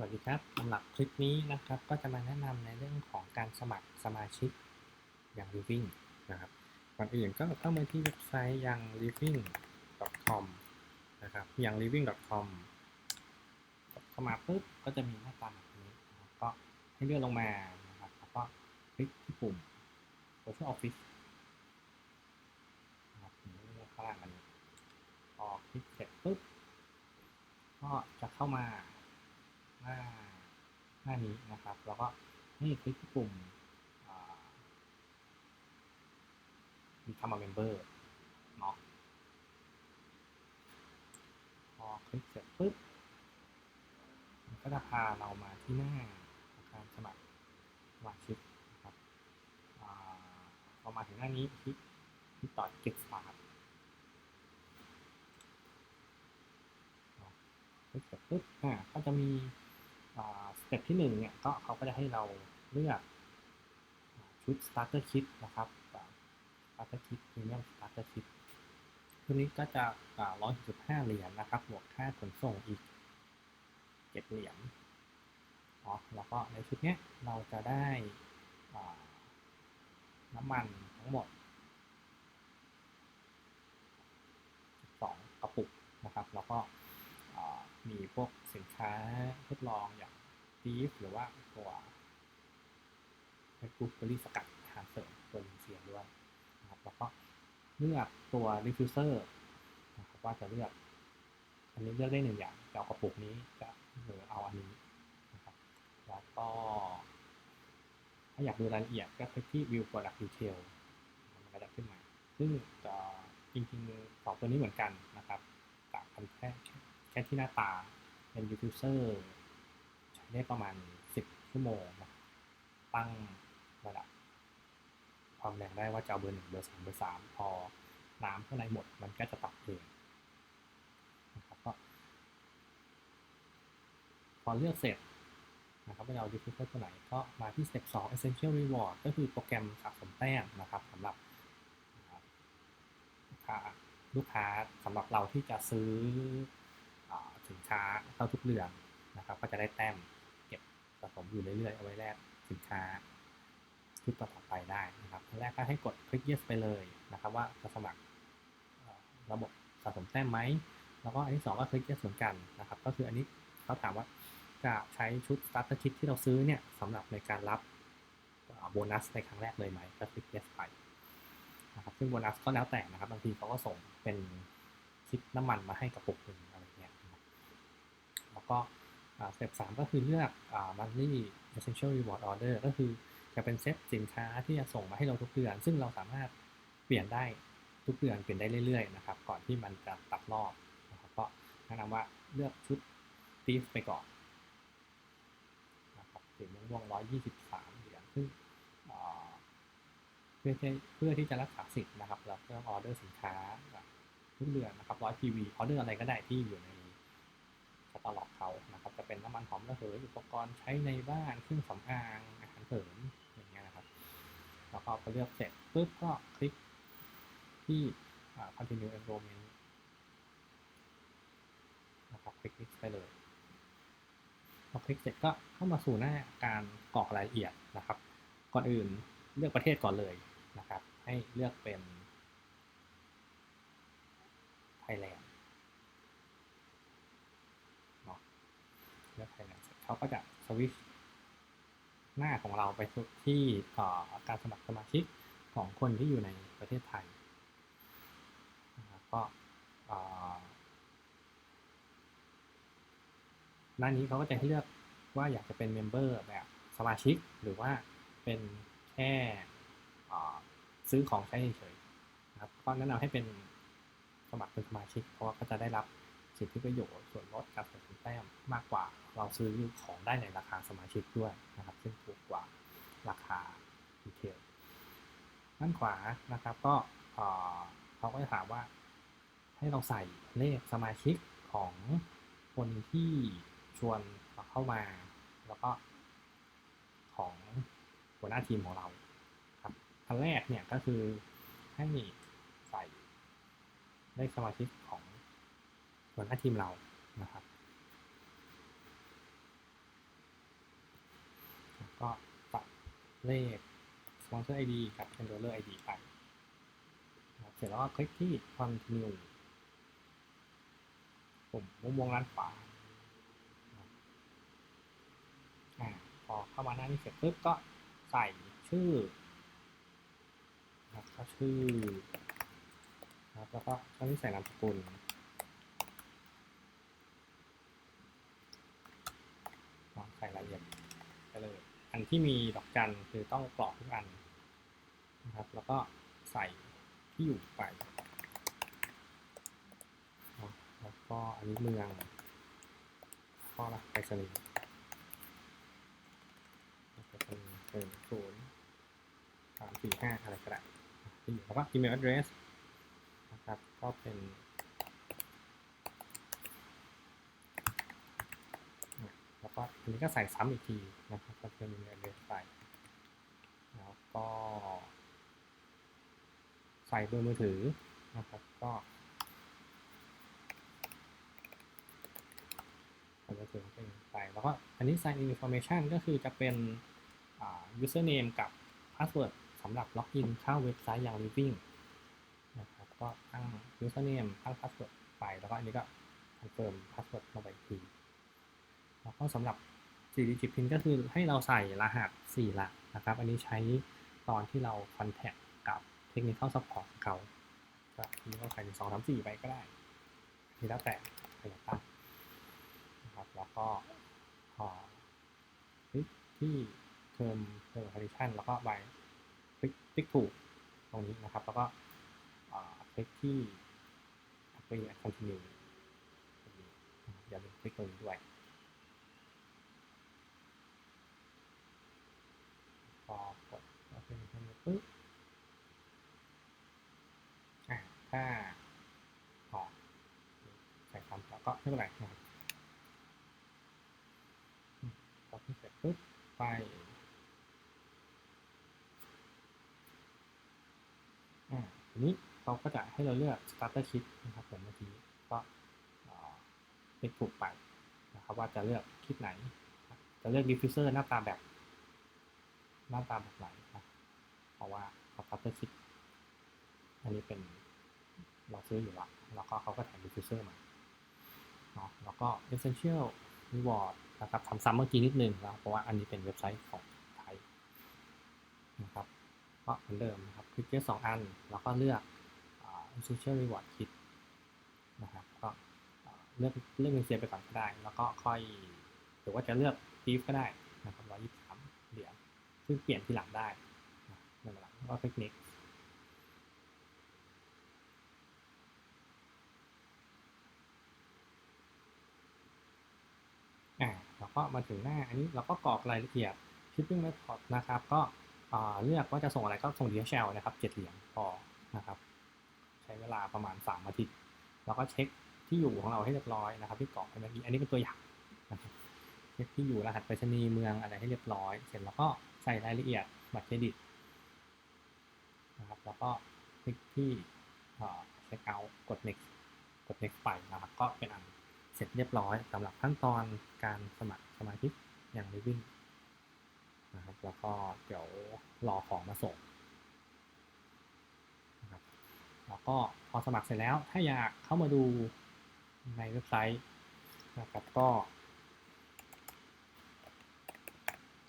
สวัสดีครับสำหรับคลิปนี้นะครับก็จะมาแนะนำในเรื่องของการสมัครสมาชิกอย่าง Living นะครับก่อนอื่นก็ต้องไปที่เว็บไซต์ยัง living.com นะครับยัง living.com เข้ามาปุ๊บก็จะมีหน้าตาแบบนี้นก็ให้เลื่อนลงมานะครับแล้วก็คลิกที่ปุ่ม Virtual Office นะครับถึงเลือกข้างล่างอันนี้พอคลิกเสร็จปุ๊บก็จะเข้ามา น้าหน้านี้นะครับ แล้วก็ให้คลิกที่ปุ่มมีคำว่า member เนาะพอคลิกเสร็จปุ๊บมันก็จะพาเรามาที่หน้าการสมัครสมาชิกนะครับพอมาถึงหน้านี้คลิกที่ต่อ get start เนาะคลิกเสร็จปุ๊บอ่าก็จะมี สเต็ปที่หนึ่งเนี่ยก็เขาก็จะให้เราเลือกชุด starter kit นะครับ starter kit premium starter kit ชุดนี้ก็จะ165เหรียญนะครับบวกค่าขนส่งอีก7เหรียญเนาะแล้วก็ในชุดนี้เราจะได้น้ำมันทั้งหมด 2 กระปุกนะครับ แล้วก็มีพวกสินค้าทดลองอย่างีฟหรือว่าตัวไมกรูเบอรี่สกัดอาหารเสริมตัวลินเซียด้วยนะครับแล้วก็เลือกตัวดิฟฟิวเซอร์นะครับว่าจะเลือกอันนี้เลือกได้หนึ่งอย่างจะเอากระปุกนี้จะหรือเอาอันนี้นะครับแล้วก็ ถ้าอยากดูรายละเอียดก็คลิกที่ view product detail มันก็จะขึ้นมา ซึ่งจะจริงๆสองตัวนี้เหมือนกันนะครับต่างกันแค่แค่ที่หน้าตาเป็น diffuser ได้ประมาณ 10 ชั่วโมงนะตั้งระดับความแรงได้ว่าจะเอาเบอร์หนึ่งเบอร์สองเบอร์สามพอน้ำข้างในหมดมันก็จะตัดเองนะครับก็พอเลือกเสร็จนะครับว่าเรา diffuser ตัวไหนก็มาที่ step 2 essential reward ก็คือโปรแกรมสะสมแต้มนะครับสำหรับลูกค้าสำหรับเราที่จะซื้อสินค้าเข้าทุกเดือนนะครับก็จะได้แต้ม สะสมอยู่เรื่อยๆเอาไว้แลกสินค้าชุดต่อไปได้นะครับแรกก็ให้กดคลิก yes ไปเลยนะครับ ว่าจะสมัครระบบสะสมแต้มไหม แล้วก็อันที่ 2 ก็คลิก yes เหมือนกันนะครับ ก็คืออันนี้เขาถามว่าจะใช้ชุด starter kit ที่เราซื้อเนี่ยสำหรับในการรับโบนัสในครั้งแรกเลยไหมก็คลิก yes ไปนะครับซึ่งโบนัสก็แล้วแต่นะครับบางทีเขาก็ส่งเป็นคิดน้ำมันมาให้กระปุกหนึ่งอะไรเงี้ยแล้วก็ สเต็ปสามก็คือเลือก monthly essential reward order ก็คือจะเป็นเซตสินค้าที่จะส่งมาให้เราทุกเดือน ซึ่งเราสามารถเปลี่ยนได้ทุกเดือนเปลี่ยนได้เรื่อยๆนะครับ ก่อนที่มันจะตัดรอบนะครับก็แนะนำว่าเลือกชุดตีฟไปก่อนนะครับสีม่วงร้อยยี่สิบสามเหรียญซึ่งเพื่อที่เพื่อที่จะรักษาสิทธิ์นะครับเราต้องออเดอร์สินค้าทุกเดือนนะครับร้อย PV ออเดอร์อะไรก็ได้ที่อยู่ใน ตาล็อกเขานะครับ จะเป็นน้ำมันหอมระเหยอุปกรณ์ใช้ในบ้านเครื่องสำอางอาหารเสริมอย่างเงี้ยนะครับ แล้วก็พอเลือกเสร็จปุ๊บก็คลิกที่ continue enrollment นะครับคลิกคลิกไปเลยพอคลิกเสร็จก็เข้ามาสู่หน้าการกรอกรายละเอียดนะครับ ก่อนอื่นเลือกประเทศก่อนเลยนะครับ ให้เลือกเป็นไทยแลนด์เนาะเลือกไทยแลนด์เสร็จเขาก็จะสวิตช์หน้าของเราไปที่การสมัครสมาชิกของคนที่อยู่ในประเทศไทยนะครับก็หน้านี้เขาก็จะให้เลือกว่าอยากจะเป็นเมมเบอร์แบบสมาชิกหรือว่าเป็นแค่ซื้อของใช้เฉยๆนะครับก็แนะนำให้เป็นสมัครเป็นสมาชิก เพราะว่าก็จะได้รับ สิทธิประโยชน์ส่วนลดการสะสมแต้มมากกว่า เราซื้อของได้ในราคาสมาชิกด้วยนะครับ ซึ่งถูกกว่าราคาดีเทลด้านขวานะครับก็เขาก็จะถามว่าให้เราใส่เลขสมาชิกของคนที่ชวนเข้ามา แล้วก็ของหัวหน้าทีมของเราครับอันแรกเนี่ยก็คือให้ใส่เลขสมาชิกของ หัวหน้าทีมเรานะครับ ก็ตัดเลข sponsor ID กับ enroller ID ไปเสร็จแล้วก็คลิกที่ continue ปุ่มมุมวงด้านขวาอพอเข้ามาหน้านี้เสร็จปุ๊บก็ใส่ชื่อนะครับชื่อนะครับแล้วก็ตอนนี้ใส่นามสกุล ลอง ใส่รายละเอียดไปเลย อันที่มีดอกจันคือต้องกรอกทุกอันนะครับ แล้วก็ใส่ที่อยู่ไป แล้วก็อันนี้เมืองก็ละไปสนีย์ไปสนีย์หนึ่งศูนย์สามสี่ห้าอะไรก็ได้ที่อยู่แล้วก็ email address นะครับ ก็เป็น แล้ว ก็อันนี้ก็ใส่ซ้ำอีกทีนะครับก็เป็นเงินเดือนไปแล้วก็ใส่เบอร์มือถือนะครับก็ใส่เบอร์มือถือเป็นไปแล้วก็อันนี้ sign in information ก็คือจะเป็นอ่า username กับ password สำหรับล็อกอินเข้าเว็บไซต์อย่าง living นะครับก็ตั้ง username ตั้ง password ไป แล้วก็อันนี้ก็ confirm password ลงไปอีกที แล้วก็สำหรับ4 digit pin ก็คือให้เราใส่รหัส 4 หลักนะครับ อันนี้ใช้ตอนที่เรา contact กับ technical support ของเขาก็อันนี้ก็ใส่1 2 3 4ไปก็ได้นี่แล้วแต่ใครจะตั้งนะครับ แล้วก็พอคลิกที่ term term condition แล้วก็ไปคลิกคลิกถูกตรงนี้นะครับ แล้วก็คลิกที่ agree and continue ตรงนี้นะครับอย่าลืมคลิกตรงนี้ด้วย พอกดโอเคทำ ปุ๊บถ้าออกใส่คำแล้วก็ไม่เป็นไรนะครับอืมพอที่เสร็จปุ๊บไปอ่าทีนี้เขาก็จะให้เราเลือก starter kit นะครับผมเมื่อกี้ก็อ่าคลิกถูกไปนะครับว่าจะเลือกคิดไหน จะเลือก diffuser หน้าตาแบบ หน้าตาแบบไหนนะ เพราะว่าเขาคัตเตอร์คิดอันนี้เป็นเราซื้ออยู่ล้วแล้วก็เขาก็แถมดิฟฟิวเซอร์มาเนาะแล้วก็ essential reward นะครับทำซ้ำเมื่อกี้นิดนึงแล้วเพราะว่าอันนี้เป็นเว็บไซต์ของไทยนะครับก็เหมือนเดิมนะครับคลิกแค่สองอัน แล้วก็เลือก essential reward kit นะครับก็เลือกเลือกเงินเสียไปก่อนก็ได้ แล้วก็ค่อยหรือว่าจะเลือก thief ก็ได้นะครับร้อยยี่สิบสามเหรียญซึ่งเปลี่ยนทีหลังได้ นะไม่เป็นไรก็คลิก next อ่าแล้วก็มาถึงหน้าอันนี้เราก็กรอกรายละเอียด shipping method นะครับ ก็เลือกว่าจะส่งอะไรก็ส่ง DHL นะครับ7เหรียญพอนะครับ ใช้เวลาประมาณ3อาทิตย์แล้วก็เช็คที่อยู่ของเราให้เรียบร้อยนะครับ ที่กรอกไปเมื่อกี้อันนี้เป็นตัวอย่างนะครับเช็คที่อยู่รหัสไปรษณีย์เมืองอะไรให้เรียบร้อย เสร็จแล้วก็ใส่รายละเอียดบัตรเครดิต นะครับแล้วก็คลิกที่เช็คเอาท์กด next กด next ไปนะครับก็เป็นอันเสร็จเรียบร้อยสำหรับขั้นตอนการสมัครสมาชิกอย่าง living นะครับแล้วก็เดี๋ยวรอของมาส่งนะครับแล้วก็พอสมัครเสร็จแล้วถ้าอยากเข้ามาดูในเว็บไซต์นะครับก็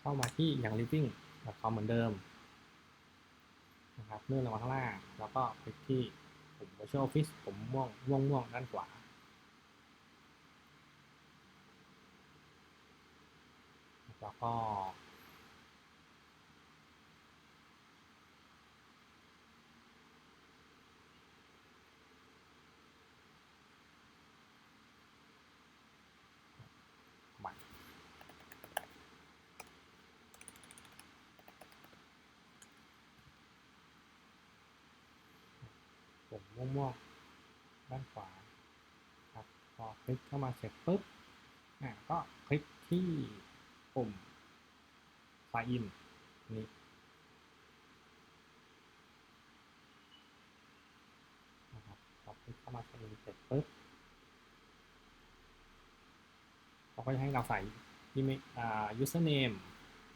เข้ามาที่อย่าง living.com เหมือนเดิม นะครับเลื่อนลงมาข้างล่าง แล้วก็คลิกที่ปุ่ม virtual office ผมม่วงม่วงม่วงด้านขวา แล้วก็ใหม่ ปุ่มม่วงๆด้านขวาครับพอคลิกเข้ามาเสร็จปุ๊บอ่าก็คลิกที่ปุ่ม sign in นี้นะครับพอคลิกเข้ามา sign in เสร็จปุ๊บเขาก็จะให้เราใส่ที่ไม่อ่า username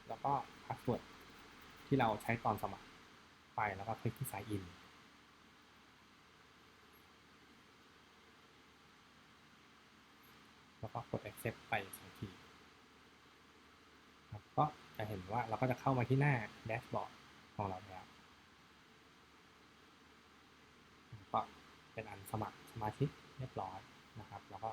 แล้วก็พาสเวิร์ดที่เราใช้ตอนสมัครไปแล้วก็คลิกที่ sign in แล้วก็กด accept ไปสองทีครับก็จะเห็นว่าเราก็จะเข้ามาที่หน้าแดชบอร์ดของเราแล้วก็เป็นอันสมัครสมาชิกเรียบร้อยนะครับ แล้วก็